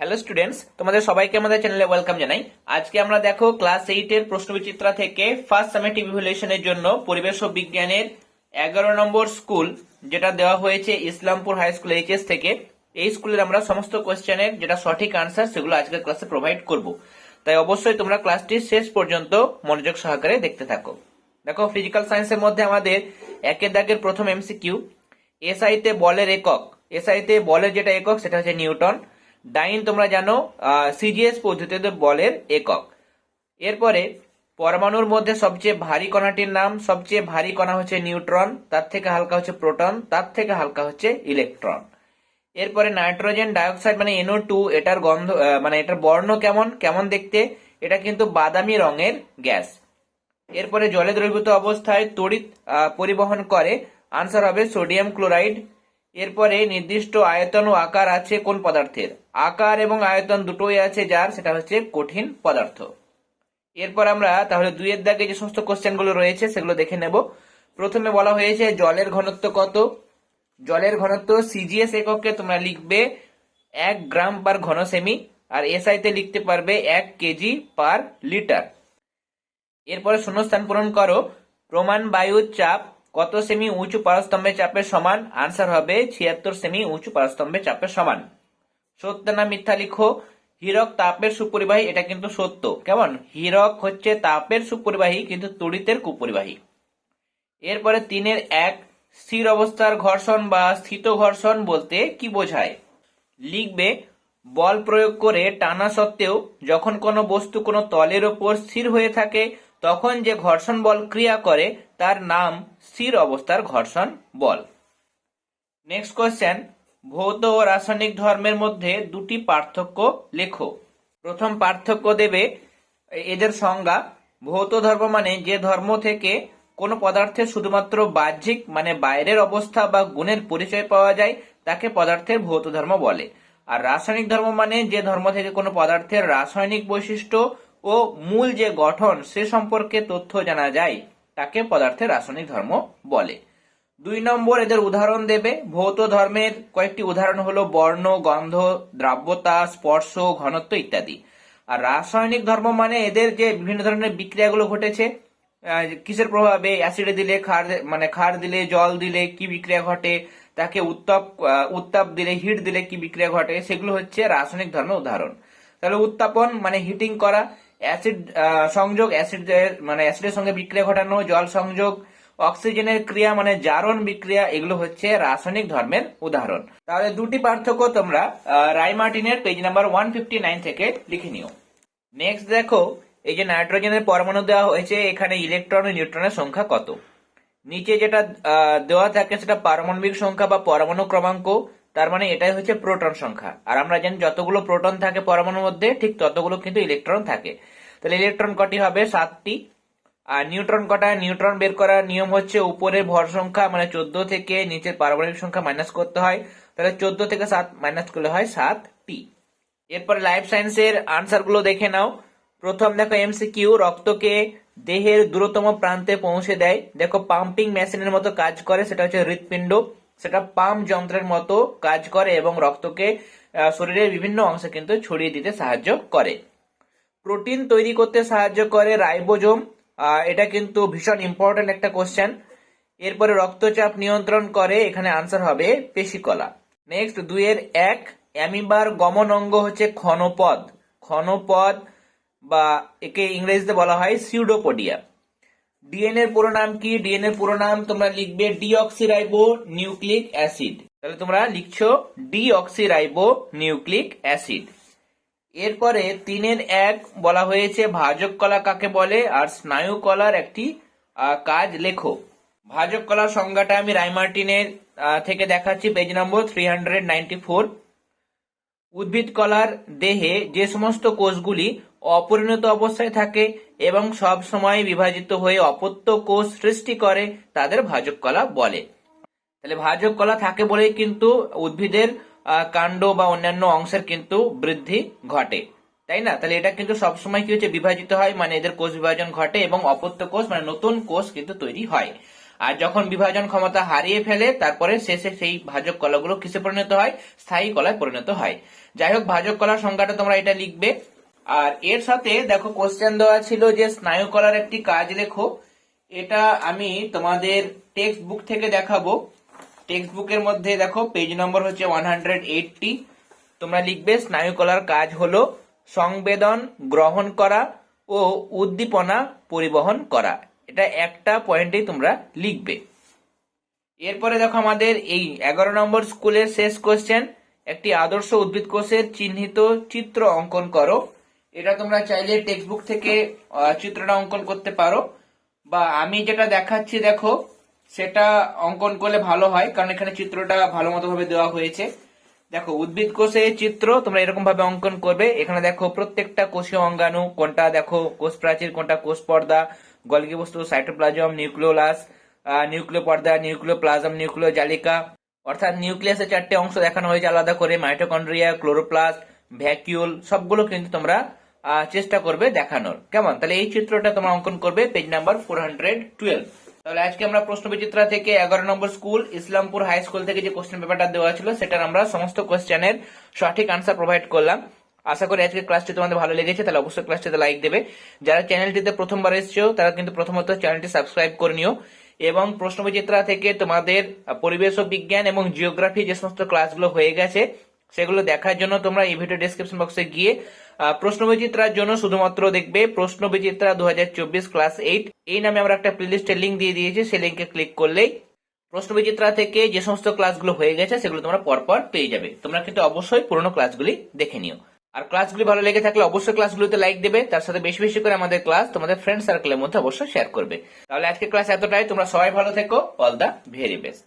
Hello students, তোমাদের সবাইকে আমাদের চ্যানেলে ওয়েলকাম জানাই। আজকে আমরা দেখো ক্লাস এইট এর প্রশ্নবিচিত্রা থেকে ফার্স্ট সামেটিভ ইভ্যালুয়েশনের জন্য পরিবেশ ও বিজ্ঞানের এগারো নম্বর স্কুল যেটা দেওয়া হয়েছে ইসলামপুর হাই স্কুল এইচএস থেকে। এই স্কুলের আমরা সমস্ত কোয়েশ্চেনের যেটা সঠিক আনসার সেগুলো আজকের ক্লাসে প্রোভাইড করব। তাই অবশ্যই তোমরা ক্লাসটি শেষ পর্যন্ত মনোযোগ সহকারে দেখতে থাকো। দেখো ফিজিক্যাল সায়েন্সের মধ্যে আমাদের একের দাগের প্রথম এমসিকিউ এসআইতে বলের একক। এসআইতে বলের যেটা একক, সেটা হচ্ছে নিউটন। ডাইন তোমরা জানো সিজিএস পদ্ধতিতে বলের একক। এরপরে পরমাণুর মধ্যে সবচেয়ে ভারী কণাটির নাম, সবচেয়ে ভারী কণা হচ্ছে নিউট্রন, তার থেকে হালকা হচ্ছে প্রোটন, তার থেকে হালকা হচ্ছে ইলেকট্রন। এরপরে নাইট্রোজেন ডাইঅক্সাইড মানে এনও টু, এটার গন্ধ মানে এটার বর্ণ কেমন কেমন দেখতে, এটা কিন্তু বাদামি রঙের গ্যাস। এরপরে জলে দ্রবীভূত অবস্থায় তড়িৎ পরিবহন করে, আনসার হবে সোডিয়াম ক্লোরাইড। এরপরে নির্দিষ্ট আয়তন ও আকার আছে কোন পদার্থের। আকার এবং আয়তন দুটোই আছে যার, সেটা হচ্ছে কঠিন পদার্থ। এরপর আমরা তাহলে দুইয়ের দাগে যে সমস্ত কোশ্চেনগুলো রয়েছে সেগুলো দেখে নেব। প্রথমে বলা হয়েছে জলের ঘনত্ব কত? জলের ঘনত্ব সিজিএস এককে তোমরা লিখবে এক গ্রাম পার ঘন সেমি আর এসআই তে লিখতে পারবে এক কেজি পার লিটার। এরপরে শূন্যস্থান পূরণ করো। প্রমাণ বায়ুর চাপ কত সেমি উঁচু পারস্তম্ভের চাপের সমান? আনসার হবে ছিয়াত্তর সেমি উঁচু পারস্তম্ভের চাপের সমান। সত্য না মিথ্যা লিখো। হীরক তাপের সুপরিবাহী, এটা কিন্তু সত্য। কেমন? হীরক হচ্ছে তাপের সুপরিবাহী, কিন্তু তড়িতের কুপরিবাহী। এরপরে তিনের এক, স্থির অবস্থার ঘর্ষণ বা স্থিত ঘর্ষণ বলতে কি বোঝায়? লিখবে, বল প্রয়োগ করে টানা সত্ত্বেও যখন কোনো বস্তু কোনো তলের ওপর স্থির হয়ে থাকে তখন যে ঘর্ষণ বল ক্রিয়া করে, তার নাম স্থির অবস্থার ঘর্ষণ বল। নেক্সট কোয়েশ্চেন ভৌত ও রাসায়নিক ধর্মের মধ্যে দুটি পার্থক্য লেখো। প্রথম পার্থক্য দেবে, এদের সংজ্ঞা, ভৌত ধর্ম মানে যে ধর্ম থেকে কোনো পদার্থের শুধুমাত্র বাহ্যিক মানে বাইরের অবস্থা বা গুণের পরিচয় পাওয়া যায়, তাকে পদার্থের ভৌত ধর্ম বলে। আর রাসায়নিক ধর্ম মানে যে ধর্ম থেকে কোনো পদার্থের রাসায়নিক বৈশিষ্ট্য ও মূল যে গঠন সে সম্পর্কে তথ্য জানা যায়, তাকে পদার্থের রাসায়নিক ধর্ম বলে। দুই নম্বর এদের উদাহরণ দেবে। ভৌত ধর্মের কয়েকটি উদাহরণ হলো বর্ণ, গন্ধ, দ্রাব্যতা, স্পর্শ, ঘনত্ব ইত্যাদি। আর রাসায়নিক ধর্ম মানে এদের যে বিভিন্ন ধরনের বিক্রিয়াগুলো ঘটেছে কিসের প্রভাবে? অ্যাসিডে দিলে ক্ষার মানে ক্ষার দিলে জল দিলে কি বিক্রিয়া ঘটে? তাকে উত্তাপ উত্তাপ দিলে হিট দিলে কি বিক্রিয়া ঘটে? সেগুলো হচ্ছে রাসায়নিক ধর্মের উদাহরণ। তাহলে উত্তাপন মানে হিটিং করা। অ্যাসিড সংযোগ অ্যাসিডের মানে অ্যাসিডের সঙ্গে বিক্রিয়া ঘটানো, জল সংযোগ, অক্সিজেনের ক্রিয়া মানে জারণ বিক্রিয়া, এগুলো হচ্ছে রাসায়নিক ধর্মের উদাহরণ। তাহলে দুটি পার্থক্য তোমরা রাইমার্টিনের page number one fifty nine থেকে লিখে নিও। নেক্সট দেখো, এই যে নাইট্রোজেনের পরমাণু দেওয়া হয়েছে, এখানে ইলেকট্রন ও নিউট্রনের সংখ্যা কত? নিচে যেটা দেওয়া থাকে সেটা পারমাণবিক সংখ্যা বা পরমাণু ক্রমাঙ্ক তার মানে এটাই হচ্ছে প্রোটন সংখ্যা। আর আমরা জানি যতগুলো প্রোটন থাকে পরমাণুর মধ্যে, ঠিক ততগুলো কিন্তু ইলেকট্রন থাকে। তাহলে ইলেকট্রন কটি হবে? সাতটি। আর নিউট্রন কটা? নিউট্রন বের করার নিয়ম হচ্ছে উপরের ভর সংখ্যা মানে চোদ্দ থেকে নিচের পারমাণবিক সংখ্যা মাইনাস করতে হয়। তাহলে চোদ্দ থেকে সাত মাইনাস করলে হয় সাতটি। এরপরে লাইফ সায়েন্সের আনসারগুলো দেখে নাও। প্রথম দেখো এমসিকিউ রক্তকে দেহের দূরতম প্রান্তে পৌঁছে দেয়। দেখো পাম্পিং মেশিনের মতো কাজ করে, সেটা হচ্ছে হৃৎপিণ্ড। সেটা পাম্প যন্ত্রের মতো কাজ করে এবং রক্তকে শরীরের বিভিন্ন অংশে কিন্তু ছড়িয়ে দিতে সাহায্য করে। প্রোটিন তৈরি করতে সাহায্য করে রাইবোজোম এটা কিন্তু ভীষণ ইম্পর্টেন্ট একটা কোশ্চেন এরপরে রক্তচাপ নিয়ন্ত্রণ করে, এখানে আনসার হবে পেশিকলা। নেক্সট দুইয়ের এক, অ্যামিবার গমন অঙ্গ হচ্ছে ক্ষণপদ। ক্ষণপদ বা একে ইংরেজিতে বলা হয় সিউডোপোডিয়া ডিএনএ পুরো নাম কি? ডিএনএ পুরো নাম তোমরা লিখবে ডিঅক্সিরাইবো নিউক্লিক অ্যাসিড। তাহলে তোমরা লিখছো ডিঅক্সিরাইবো নিউক্লিক অ্যাসিড। এরপরে তিনের এক বলা হয়েছে, ভাজক কলা কাকে বলে? আর স্নায়ু কলার একটি কাজ লেখো। ভাজক কলার সংজ্ঞাটা আমি রাইমার্টিনের থেকে দেখাচ্ছি, page number three hundred ninety four উদ্ভিদ কলার দেহে যে সমস্ত কোষগুলি অপরিণত অবস্থায় থাকে এবং সব সময় বিভাজিত হয়ে অপত্য কোষ সৃষ্টি করে, তাদের ভাজক কলা বলে। তাহলে ভাজক কলা থাকে বলেই কিন্তু উদ্ভিদের কাণ্ড বা অন্যান্য অংশের কিন্তু বৃদ্ধি ঘটে। তাই না? তাহলে এটা কিন্তু সবসময় কি হচ্ছে? বিভাজিত হয় মানে এদের কোষ বিভাজন ঘটে এবং অপত্য কোষ মানে নতুন কোষ কিন্তু তৈরি হয়। আর যখন বিভাজন ক্ষমতা হারিয়ে ফেলে, তারপরে শেষে সেই ভাজক কলাগুলো কিসে পরিণত হয়? স্থায়ী কলায় পরিণত হয়। যাই হোক, ভাজক কলার সংখ্যাটা তোমরা এটা লিখবে। আর এর সাথে দেখো কোশ্চেন দেওয়া ছিল যে স্নায়ু কলার একটি কাজ লেখো। এটা আমি তোমাদের টেক্সট বুক থেকে দেখাবো। টেক্সট বুকের মধ্যে দেখো পেজ নম্বর হচ্ছে ওয়ান হান্ড্রেড এইটটি তোমরা লিখবে, স্নায়ু কলার কাজ হলো সংবেদন গ্রহণ করা ও উদ্দীপনা পরিবহন করা। এটা একটা পয়েন্টেই তোমরা লিখবে। এরপরে দেখো আমাদের এই এগারো নম্বর স্কুলের শেষ কোশ্চেন একটি আদর্শ উদ্ভিদ কোষের চিহ্নিত চিত্র অঙ্কন করো। এটা তোমরা চাইলে টেক্সট বুক থেকে চিত্রটা অঙ্কন করতে পারো। বা আমি যেটা দেখাচ্ছি দেখো, সেটা অঙ্কন করলে ভালো হয়, কারণ এখানে চিত্রটা ভালো মতো ভাবে দেওয়া হয়েছে। দেখো, উদ্ভিদ কোষে চিত্র তোমরা এরকম ভাবে অঙ্কন করবে। এখানে দেখো প্রত্যেকটা কোষীয় অঙ্গাণু, কোনটা দেখো কোষ প্রাচীর কোনটা কোষ পর্দা গলগি বস্তু সাইটোপ্লাজম, নিউক্লিওলাস নিউক্লিয় পর্দা নিউক্লিয় প্লাজম নিউক্লিয় জালিকা অর্থাৎ নিউক্লিয়াসের চারটে অংশ দেখানো হয়েছে আলাদা করে, মাইটোকন্ড্রিয়া, ক্লোরোপ্লাস্ট, ভ্যাকিউল, সবগুলো কিন্তু তোমরা চেষ্টা করবে দেখানোর। কেমন? তাহলে এই চিত্রটা তোমরা অঙ্কন করবে, page number four hundred twelve. তাহলে আজকে আমরা প্রশ্ন বিচিত্রা থেকে এগারো নম্বর স্কুল, ইসলামপুর হাই স্কুল থেকে যে কোশ্চেন পেপারটা দেওয়া ছিল, সেটার আমরা সমস্ত কোশ্চেনের সঠিক আনসার প্রোভাইড করলাম। আশা করি আজকে ক্লাসটি তোমাদের ভালো লেগেছে, তাহলে অবশ্যই ক্লাসটিতে লাইক দেবে। যারা চ্যানেলটিতে প্রথমবার এসেছ, তারা কিন্তু প্রথমত চ্যানেলটি সাবস্ক্রাইব করে নিও। এবং প্রশ্ন বিচিত্রা থেকে তোমাদের পরিবেশ ও বিজ্ঞান এবং জিওগ্রাফি যে সমস্ত ক্লাসগুলো হয়ে গেছে, সেগুলো দেখার জন্য তোমরা এই ভিডিও ডেসক্রিপশন বক্সে গিয়ে প্রশ্ন বিচিত্রার জন্য শুধুমাত্র দেখবে প্রশ্ন বিচিত্রা দু হাজার চব্বিশ ক্লাস এইট এই নামে আমরা একটা প্লেলিস্টের লিঙ্ক দিয়ে দিয়েছি, সেই লিঙ্কে ক্লিক করলেই প্রশ্ন বিচিত্রা থেকে যে সমস্ত ক্লাসগুলো হয়ে গেছে, সেগুলো তোমরা পরপর পেয়ে যাবে। তোমরা কিন্তু অবশ্যই পুরোনো ক্লাসগুলি দেখে নিও। আর ক্লাসগুলি ভালো লেগে থাকলে অবশ্যই ক্লাসগুলোতে লাইক দেবে। তার সাথে বেশি বেশি করে আমাদের ক্লাস তোমাদের ফ্রেন্ড সার্কেলের মধ্যে অবশ্যই শেয়ার করবে। তাহলে আজকে ক্লাস এতটাই। তোমরা সবাই ভালো থেকো। All the very best